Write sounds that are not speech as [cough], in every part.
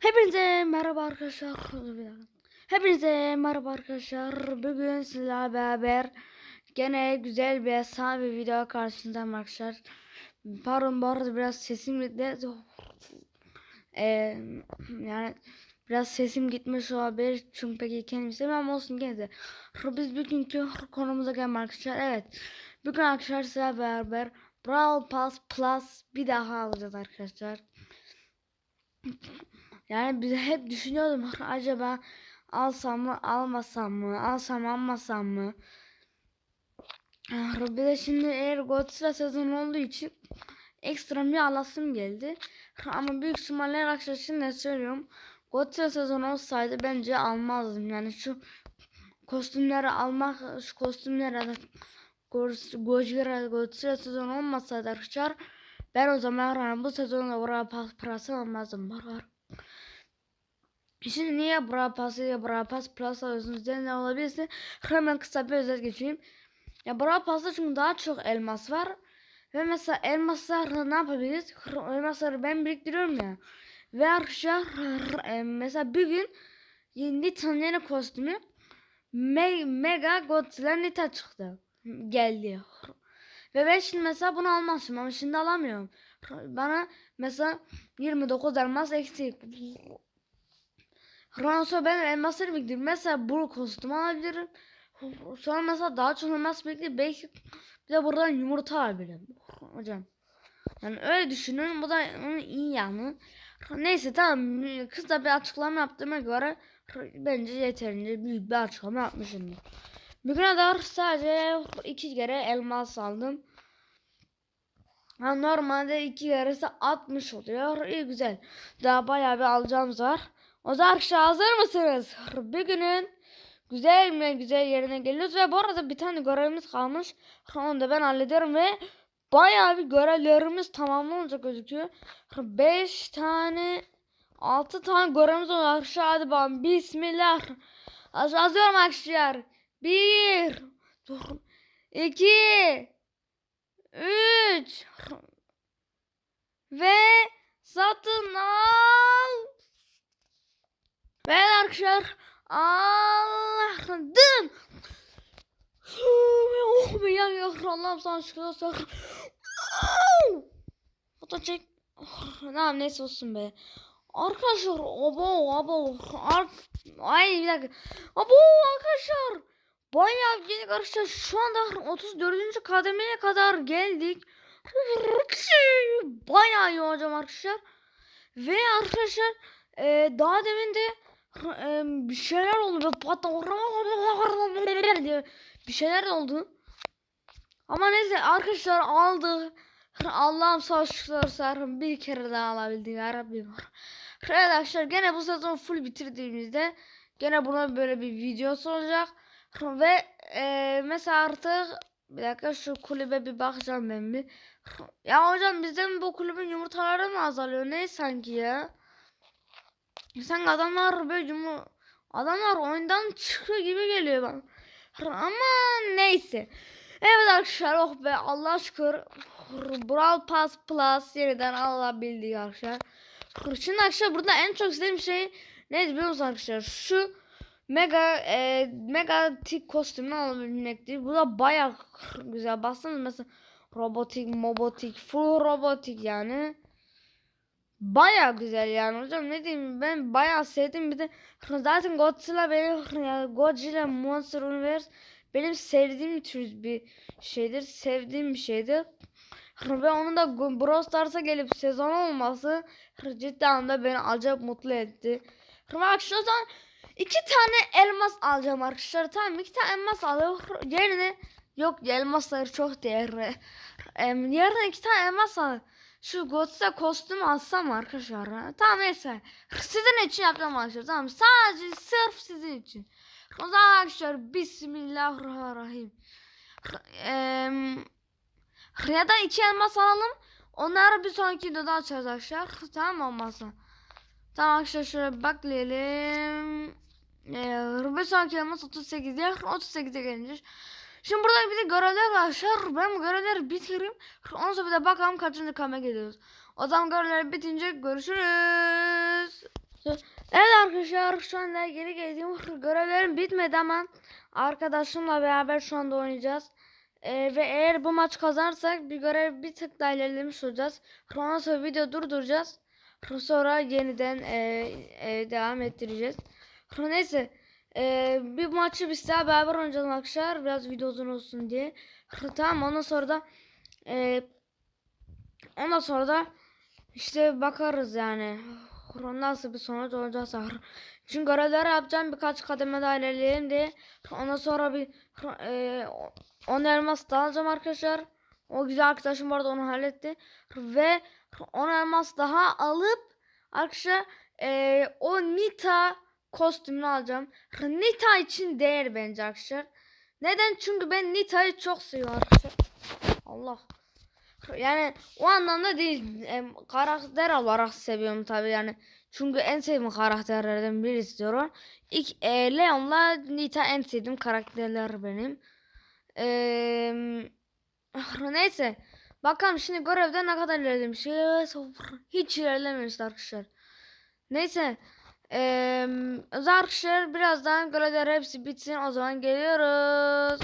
Hepinize merhaba arkadaşlar. Hepinize merhaba arkadaşlar. Bugün sizlerle beraber gene güzel bir efsane bir video karşınızdayım arkadaşlar. Pardon bu arada biraz sesim gitti. Ee, yani biraz sesim gitmiş olabilir çünkü pek iyi kendim istemem olsun gene de. Biz bugünkü konumuza gelmek arkadaşlar. Evet. Bugün arkadaşlar sizlerle beraber Brawl Pass Plus bir daha alacağız arkadaşlar. Yani biz hep düşünüyordum [laughs] acaba alsam mı almasam mı alsam almasam mı? Bir de şimdi eğer Godzilla sezonu olduğu için ekstra bir alasım geldi. [laughs] Ama büyük ihtimalle arkadaşlar şimdi söylüyorum Godzilla sezonu olsaydı bence almazdım. Yani şu kostümleri almak şu kostümleri Gojira Godzilla sezonu olmasaydı arkadaşlar ben o zaman yani bu sezonda buraya pas parası almazdım. Bakar. Şimdi niye buraya pas ya buraya pas plus alıyorsunuz diye ne olabilirse hemen kısa bir özet geçeyim. Ya buraya pasta çünkü daha çok elmas var. Ve mesela elmaslar ne yapabiliriz? Elmasları ben biriktiriyorum ya. Ve arkadaşlar mesela bir gün Nita'nın yeni kostümü Me Mega Godzilla Nita çıktı. Geldi. Ve ben şimdi mesela bunu almazdım ama şimdi alamıyorum. Bana mesela 29 elmas eksik. Sonra ben elmasları biriktirdim. Mesela bu kostüm alabilirim. Sonra mesela daha çok elmas biriktirip belki bir de buradan yumurta alabilirim. Hocam. Yani öyle düşünüyorum. Bu da onun iyi yanı. Neyse tamam. Kısa bir açıklama yaptığıma göre bence yeterince büyük bir açıklama yapmışımdır. Bugüne kadar sadece iki kere elmas aldım. Normalde iki yarısı 60 oluyor. İyi güzel. Daha bayağı bir alacağımız var. O zaman arkadaşlar hazır mısınız? Bir günün güzel mi güzel yerine geliyoruz ve bu arada bir tane görevimiz kalmış. Onu da ben hallederim ve bayağı bir görevlerimiz tamamlanacak gözüküyor. 5 tane 6 tane görevimiz var. Hadi bakalım. Bismillah. Hazırlıyorum arkadaşlar. 1 2 3 ve satın al. Ve arkadaşlar aldım. Oh be ya Allah'ım sana şükür olsun. Foto çek. Tamam neyse olsun be. Arkadaşlar abo abo. Ar ay bir dakika. Abo arkadaşlar bayağı yeni arkadaşlar şu anda 34. kademeye kadar geldik. [laughs] Bayağı iyi hocam arkadaşlar. Ve arkadaşlar e, daha demin de e, bir şeyler oldu. [laughs] Bir şeyler oldu. Ama neyse arkadaşlar aldı. Allah'ım sağ şükürler bir kere daha alabildik. Ya Rabbim arkadaşlar gene bu sezon full bitirdiğimizde gene buna böyle bir videosu olacak ve e, mesela artık bir dakika şu kulübe bir bakacağım ben bir. Ya hocam bizden bu kulübün yumurtaları mı azalıyor? Ne sanki ya? Sanki adamlar böyle yumur... Adamlar oyundan çıkıyor gibi geliyor bana. Ama neyse. Evet arkadaşlar oh be Allah şükür. Brawl Pass Plus yeniden alabildik arkadaşlar. Şimdi arkadaşlar burada en çok istediğim şey ne biliyor musunuz arkadaşlar? Şu mega e, mega tik kostümünü alabilmekti. Bu da baya [laughs] güzel. Baksanız mesela robotik, mobotik, full robotik yani. Baya güzel yani hocam ne diyeyim ben baya sevdim bir de [laughs] zaten Godzilla benim [laughs] yani Godzilla Monster Universe benim sevdiğim tür bir şeydir sevdiğim bir şeydir ve onun da Brawl Stars'a gelip sezon olması cidden de beni acayip mutlu etti. Ve arkadaşlar İki tane elmas alacağım arkadaşlar. Tamam iki tane elmas alıyorum. Yerine yok elmasları çok değerli. Em, yerine iki tane elmas al. Şu Godzilla kostüm alsam arkadaşlar. Tamam neyse. Sizin için yapacağım arkadaşlar. Tamam sadece sırf sizin için. O zaman arkadaşlar Bismillahirrahmanirrahim. Em, ya da iki elmas alalım. Onları bir sonraki videoda açacağız arkadaşlar. Tamam olmazsa. Tamam arkadaşlar şöyle baklayalım. Ee, Rubel sankilerimiz 38 diye 38'e gelince. Şimdi burada bir de görevler var arkadaşlar. Ben bu görevleri bitireyim. Ondan sonra bir de bakalım kaçıncı kame geliyoruz. O zaman görevler bitince görüşürüz. Evet arkadaşlar şu anda geri geldiğim görevlerim bitmedi ama arkadaşımla beraber şu anda oynayacağız. Ee, ve eğer bu maç kazanırsak bir görev bir tık daha ilerlemiş olacağız. Ondan sonra video durduracağız. Sonra yeniden e, e, devam ettireceğiz. Neyse e, bir maçı biz daha beraber oynayacağız arkadaşlar. Biraz video uzun olsun diye. Tamam ondan sonra da e, ondan sonra da işte bakarız yani. Nasıl bir sonuç olacaksa. Çünkü görevleri yapacağım birkaç kademe daha ilerleyelim diye. Ondan sonra bir e, 10 elmas daha alacağım arkadaşlar. O güzel arkadaşım arada onu halletti. Ve 10 elmas daha alıp arkadaşlar e, o Nita kostümünü alacağım. Nita için değer bence arkadaşlar. Neden? Çünkü ben Nita'yı çok seviyorum arkadaşlar. Allah. Yani o anlamda değil. E, karakter olarak seviyorum tabi yani. Çünkü en sevdiğim karakterlerden birisi diyorum. İlk e, Leon'la Nita en sevdiğim karakterler benim. Eee neyse. Bakalım şimdi görevde ne kadar ilerlemişiz. Hiç ilerlememişiz arkadaşlar. Neyse. Eee arkadaşlar birazdan görevler hepsi bitsin. O zaman geliyoruz.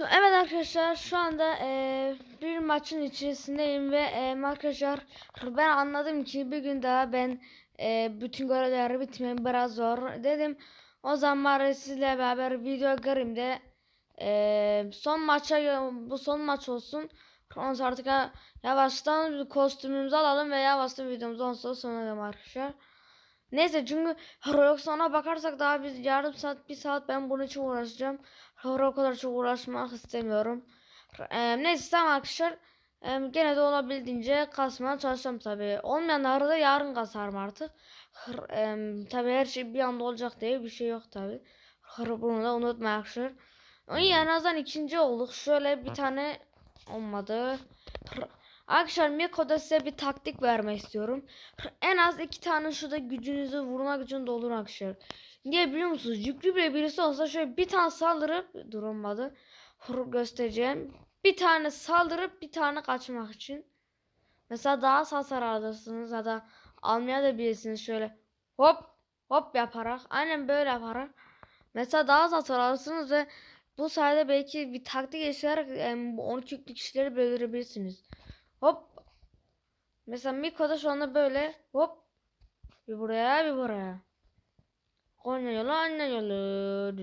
Evet arkadaşlar şu anda e, bir maçın içerisindeyim ve e, arkadaşlar ben anladım ki bir gün daha ben e, bütün görevleri bitmem biraz zor dedim. O zaman sizle beraber video göreyim de e, son maça bu son maç olsun. Ondan artık yavaştan kostümümüzü alalım ve yavaştan videomuzu ondan sonra sonlayalım arkadaşlar. Neyse çünkü Roxan'a bakarsak daha biz yarım saat bir saat ben bunun için uğraşacağım. O kadar çok uğraşmak istemiyorum. Ee, neyse tamam arkadaşlar. Ee, gene de olabildiğince kasmaya çalışacağım tabi. Olmayanları da yarın kasarım artık. Ee, tabi her şey bir anda olacak diye bir şey yok tabi. Bunu da unutmayın arkadaşlar. İyi en azından ikinci olduk. Şöyle bir tane olmadı. Arkadaşlar Miko'da size bir taktik vermek istiyorum. [clears throat] En az iki tane şurada gücünüzü vurma gücünü doldur arkadaşlar. Niye biliyor musunuz? Yüklü bile birisi olsa şöyle bir tane saldırıp durmadı. göstereceğim. Bir tane saldırıp bir tane kaçmak için. Mesela daha az hasar alırsınız ya da almaya da bilirsiniz şöyle hop hop yaparak. Aynen böyle yaparak. Mesela daha az hasar alırsınız ve bu sayede belki bir taktik yaşayarak yani 12 yüklü kişileri böldürebilirsiniz. Hop. Mesela Miko'da şu anda böyle hop. Bir buraya bir buraya. Konya yolu anne yolu.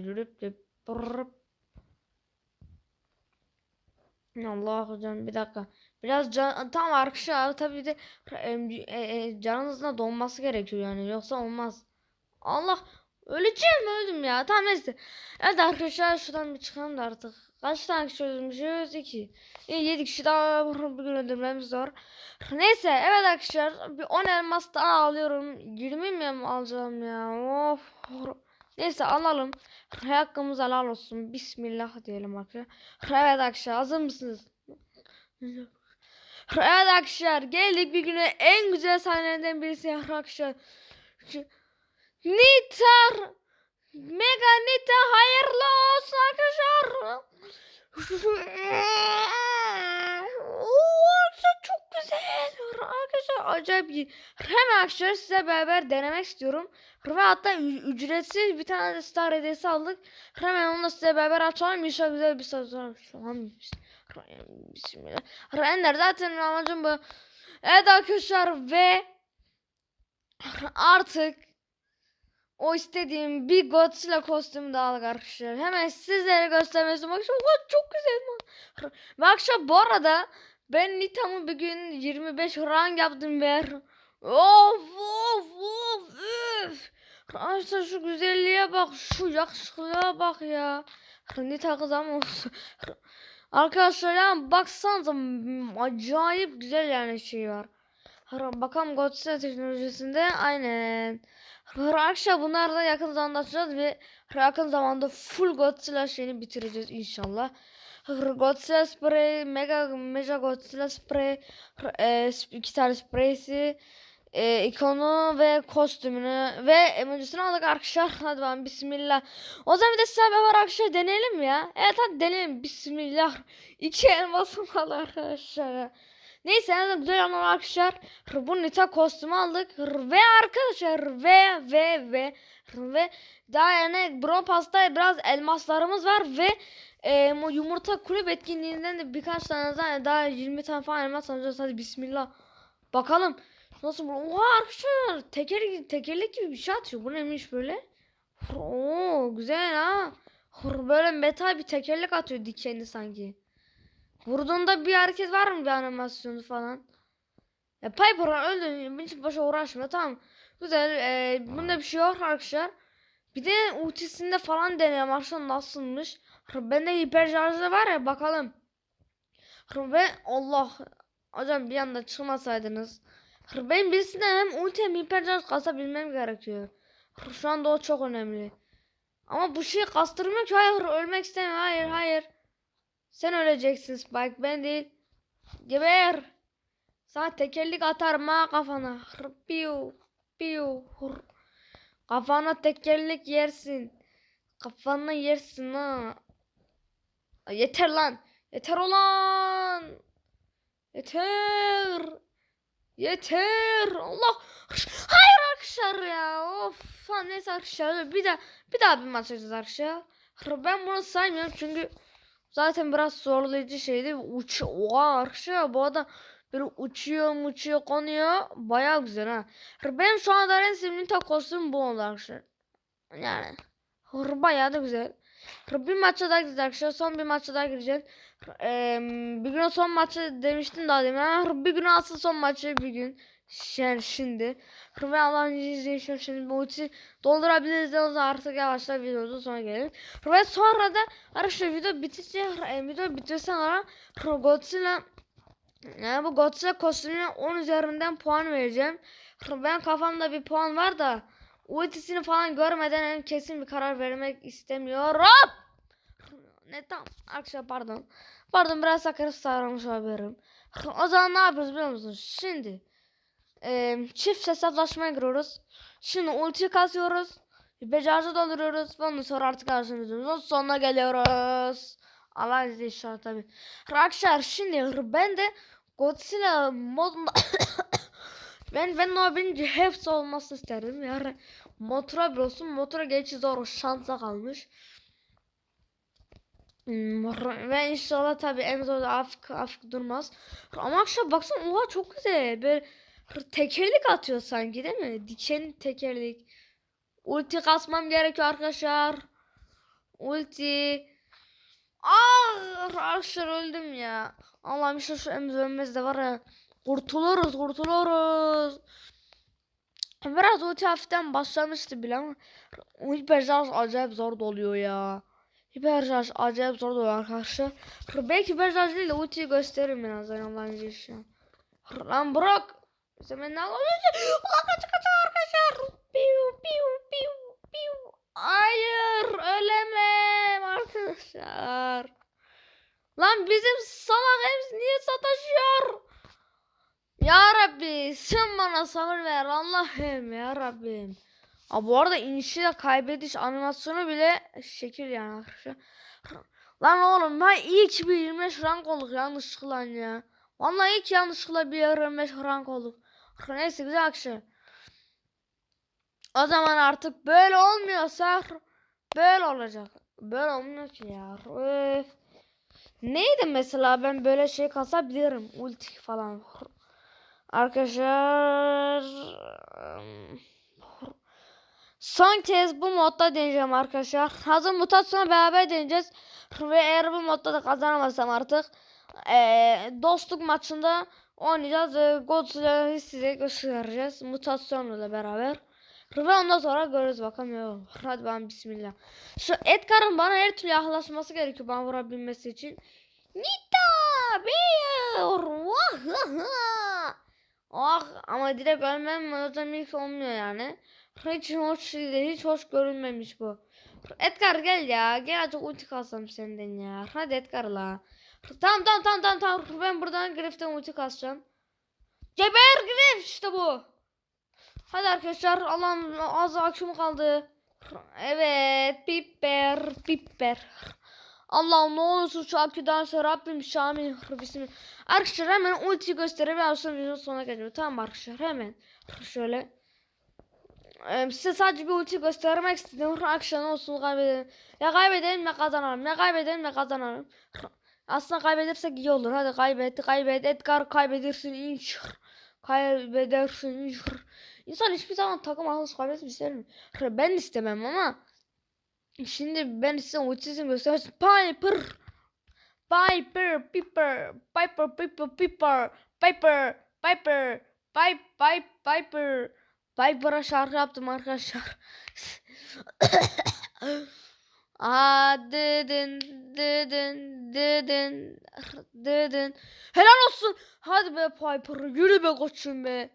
Allah hocam bir dakika. Biraz can tam arkadaşlar tabii de e, e, canınızın donması gerekiyor yani yoksa olmaz. Allah öleceğim öldüm ya. Tamam neyse. Evet arkadaşlar şuradan bir çıkalım da artık. Kaç tane kişi öldürmüşüz? 2. İyi 7 kişi daha [laughs] bugün öldürmemiz zor. Neyse evet arkadaşlar bir 10 elmas daha alıyorum. 20 mi alacağım ya? Of. Neyse alalım. Hakkımız helal olsun. Bismillah diyelim arkadaşlar. Evet arkadaşlar hazır mısınız? Evet arkadaşlar geldik bir güne en güzel sahnelerinden birisi arkadaşlar. Nitar Mega Nita hayırlı olsun arkadaşlar. Arkadaşlar çok güzel. Arkadaşlar acayip iyi. Hemen arkadaşlar size beraber denemek istiyorum. Ve hatta ücretsiz bir tane de star hediyesi aldık. Hemen onu da size beraber açalım. İnşallah güzel bir sezon. Bismillah. Render zaten amacım bu. Evet arkadaşlar ve artık o istediğim bir Godzilla kostümü de aldık arkadaşlar. Hemen sizlere göstermek istiyorum. Akşam çok güzel. Ve akşam bu arada ben Nita'mı bir gün 25 rank yaptım ve of of of üf. Arkadaşlar şu güzelliğe bak. Şu yakışıklığa bak ya. Nita kız ama Arkadaşlar ya baksanıza acayip güzel yani şey var. Bakalım Godzilla teknolojisinde aynen. Arkadaşlar bunlar da yakın zamanda açacağız ve yakın zamanda full Godzilla şeyini bitireceğiz inşallah. Godzilla spray, mega mega Godzilla spray, e, iki tane spraysi, e, ikonu ve kostümünü ve emojisini aldık arkadaşlar. [laughs] Hadi bakalım bismillah. O zaman bir de size var arkadaşlar deneyelim ya. Evet hadi deneyelim bismillah. İki elmasım var arkadaşlar. Neyse en güzel anlar arkadaşlar. Bu Nita kostümü aldık. Ve arkadaşlar ve ve ve ve daha yani Bro Pasta biraz elmaslarımız var ve e, yumurta kulüp etkinliğinden de birkaç tane daha, daha 20 tane falan elmas alacağız. Hadi bismillah. Bakalım. Nasıl bu? Oha arkadaşlar. Tekerlik, tekerlek gibi bir şey atıyor. Bu neymiş böyle? Oo güzel ha. Böyle metal bir tekerlek atıyor dikenli sanki. Vurduğunda bir hareket var mı bir animasyonu falan? Ya Piper öldü. Hiç başa uğraşma tamam. Güzel. E, bunda bir şey yok arkadaşlar. Bir de ultisinde falan deneyelim arkadaşlar nasılmış. Bende hiper şarjı var ya bakalım. Ve Allah. Hocam bir anda çıkmasaydınız. Benim birisinde hem ulti hem hiper şarj kasabilmem gerekiyor. Şu anda o çok önemli. Ama bu şey kastırmıyor ki. Hayır ölmek istemiyorum. Hayır hayır. Sen öleceksin Spike ben değil. Geber. Sana tekerlik atarım ha kafana. Hır, Piu. Piu. Hır. Kafana tekerlik yersin. Kafana yersin ha. Yeter lan. Yeter ulan. Yeter. Yeter. Allah. Hayır arkadaşlar ya. Of. Neyse arkadaşlar. Bir daha bir daha bir maç yapacağız arkadaşlar. Ben bunu saymıyorum çünkü zaten biraz zorlayıcı şeydi. Uç Oha arkadaşlar bu arada böyle uçuyor uçuyor konuyor. Baya güzel ha. Benim şu anda en sevdiğim tek kostüm bu oldu arkadaşlar. Yani. Baya da güzel. Bir maça daha gideceğiz arkadaşlar. Son bir maça daha gireceğiz. Ee, bir gün son maçı demiştim daha demin. Bir gün asıl son maçı bir gün. Yani şimdi. Ve Allah'ın izniyle şimdi bu ulti doldurabiliriz de o zaman artık yavaşlar videoda sonra gelir. Ve sonra da arkadaşlar video bitince e, video bitirsen sonra Godzilla yani bu Godzilla kostümüne 10 üzerinden puan vereceğim. Ben kafamda bir puan var da ultisini falan görmeden en kesin bir karar vermek istemiyorum. Ne tam arkadaşlar pardon. Pardon biraz sakarız sarılmış olabilirim. O zaman ne yapıyoruz biliyor musunuz? Şimdi e, çift hesaplaşmaya giriyoruz. Şimdi ulti kasıyoruz. Becerci dolduruyoruz. Ondan sonra artık karşımızın sonuna geliyoruz. Allah izniyle inşallah tabi. Arkadaşlar şimdi ben de Godzilla modunda [coughs] ben ben o birinci hepsi olmasını isterdim. Yani motora bir olsun. Motora geçiş zor şansa kalmış. Hmm, Ve inşallah tabi en zor da afk, afk durmaz. Ama akşam baksana oha çok güzel. Böyle tekerlik atıyor sanki değil mi? Diken tekerlik. Ulti kasmam gerekiyor arkadaşlar. Ulti. Ah arkadaşlar öldüm ya. Allah'ım işte şu emz ölmez de var ya. Kurtuluruz kurtuluruz. Biraz ulti hafiften başlamıştı bile ama hiperşarj acayip zor doluyor ya. Hiperşarj acayip zor doluyor arkadaşlar. Belki hiperşarj değil de ultiyi gösteririm birazdan Allah'ın izniyle. Lan bırak. İşte ben ne? Ulan kaç kaç arkadaşlar. Piu piu piu piu. Hayır ölemem arkadaşlar. Lan bizim salak hepsi niye sataşıyor? Ya Rabbi sen bana sabır ver Allah'ım ya Rabbim. Aa, bu arada inişi kaybediş animasyonu bile şekil yani arkadaşlar. Lan oğlum ben ki bir 25 rank olduk yanlışlıkla ya. Vallahi ki yanlışlıkla bir 25 rank olduk. Neyse güzel akşam. O zaman artık böyle olmuyorsa böyle olacak. Böyle olmuyor ki ya. Öf. Neydi mesela ben böyle şey kasabilirim. Ulti falan. Arkadaşlar. Son kez bu modda deneyeceğim arkadaşlar. Hazır mutasyona beraber deneyeceğiz. Ve eğer bu modda da kazanamazsam artık. Ee, dostluk maçında oynayacağız ve Godzilla'yı size göstereceğiz. Mutasyonla beraber. Ve ondan sonra görürüz bakalım. Hadi ben bismillah. Şu Edgar'ın bana her türlü yaklaşması gerekiyor bana vurabilmesi için. Nita! Bear! Ah ama direkt ölmem zaten ilk olmuyor yani. Hiç hoş değil, hiç hoş görünmemiş bu. Edgar gel ya. Gel artık ulti kalsam senden ya. Hadi Edgar la. Tamam tamam tamam tamam tamam. Ben buradan Griff'ten ulti kasacağım. Geber Griff işte bu. Hadi arkadaşlar Allah'ım az akşam kaldı. Evet biber biber. Allah'ım ne olursun şu aküden sonra Rabbim Şami Bismillah. Arkadaşlar hemen ulti gösterebilirim. Sonra videonun sonuna geliyor. Tamam arkadaşlar hemen. Şöyle. Size sadece bir ulti göstermek istedim. Ne olsun kaybedelim. Ya kaybedelim ya kazanalım. Ya kaybedelim ya kazanalım. Aslında kaybedersek iyi olur. Hadi kaybet kaybet. Edgar kaybedersin inşallah. Kaybedersin inşallah. İnsan hiçbir zaman takım arkadaşı kaybetmek ister mi? Ben istemem ama. Şimdi ben size ultisini göstereyim. Piper. Piper, Piper, Piper, Piper, Piper, Piper, Piper, Piper, Piper, Piper. Piper'a şarkı yaptım arkadaşlar. [coughs] [coughs] Aa dedin dedin dedin dedin. Helal olsun. Hadi be Piper yürü be koçum be.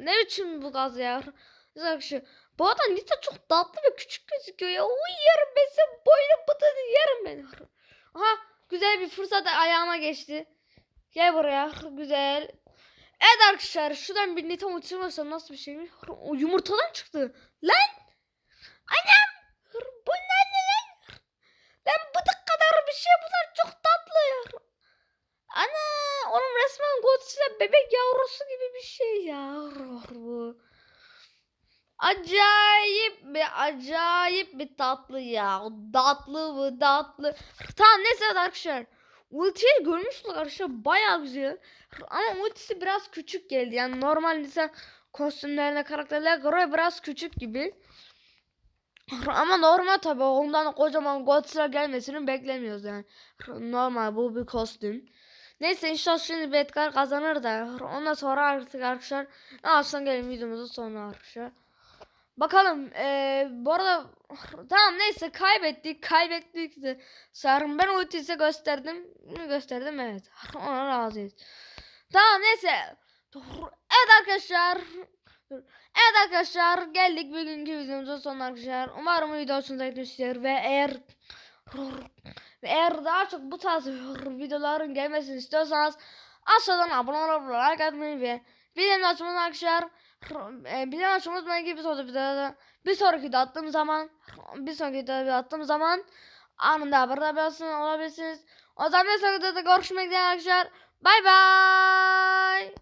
Ne biçim bu gaz ya. Güzel şey. Bu adam Nita çok tatlı ve küçük gözüküyor ya. Uy yerim ben sen boynu bıtını yerim ben. Aha güzel bir fırsat ayağıma geçti. Gel buraya güzel. Evet arkadaşlar şuradan bir Nita varsam nasıl bir şey mi? O yumurtadan çıktı. Lan! Annem! Bu ne lan? Lan bıdık kadar bir şey bunlar çok tatlı. Ana! Onun resmen Godzilla bebek yavrusu gibi bir şey ya. Bu. Acayip bir acayip bir tatlı ya. Tatlı bu tatlı. Tamam neyse arkadaşlar. Ultiyi görmüştük arkadaşlar baya güzel. Ama ultisi biraz küçük geldi. Yani normal insan kostümlerine karakterlere göre biraz küçük gibi. [laughs] Ama normal tabi ondan kocaman Godzilla gelmesini beklemiyoruz yani. [laughs] Normal bu bir kostüm. Neyse inşallah şimdi Bedgar kazanır da [laughs] ondan sonra artık arkadaşlar ne yapsan gelin videomuzun sonuna arkadaşlar. Bakalım eee bu arada tamam neyse kaybettik kaybettik de Sarım ben ulti size gösterdim gösterdim evet ona razıyız. Tamam neyse evet arkadaşlar evet arkadaşlar geldik bugünkü videomuzun sonuna arkadaşlar umarım video hoşunuza gitmiştir ve eğer ve eğer daha çok bu tarz videoların gelmesini istiyorsanız aşağıdan abone olup like atmayı ve videomu açmayı arkadaşlar e, bir daha unutmayın ki bir sonraki videoda bir sonraki de attığım zaman bir sonraki videoda attığım zaman anında haberdar olabilirsiniz. O zaman bir sonraki videoda görüşmek üzere arkadaşlar. Bay bay.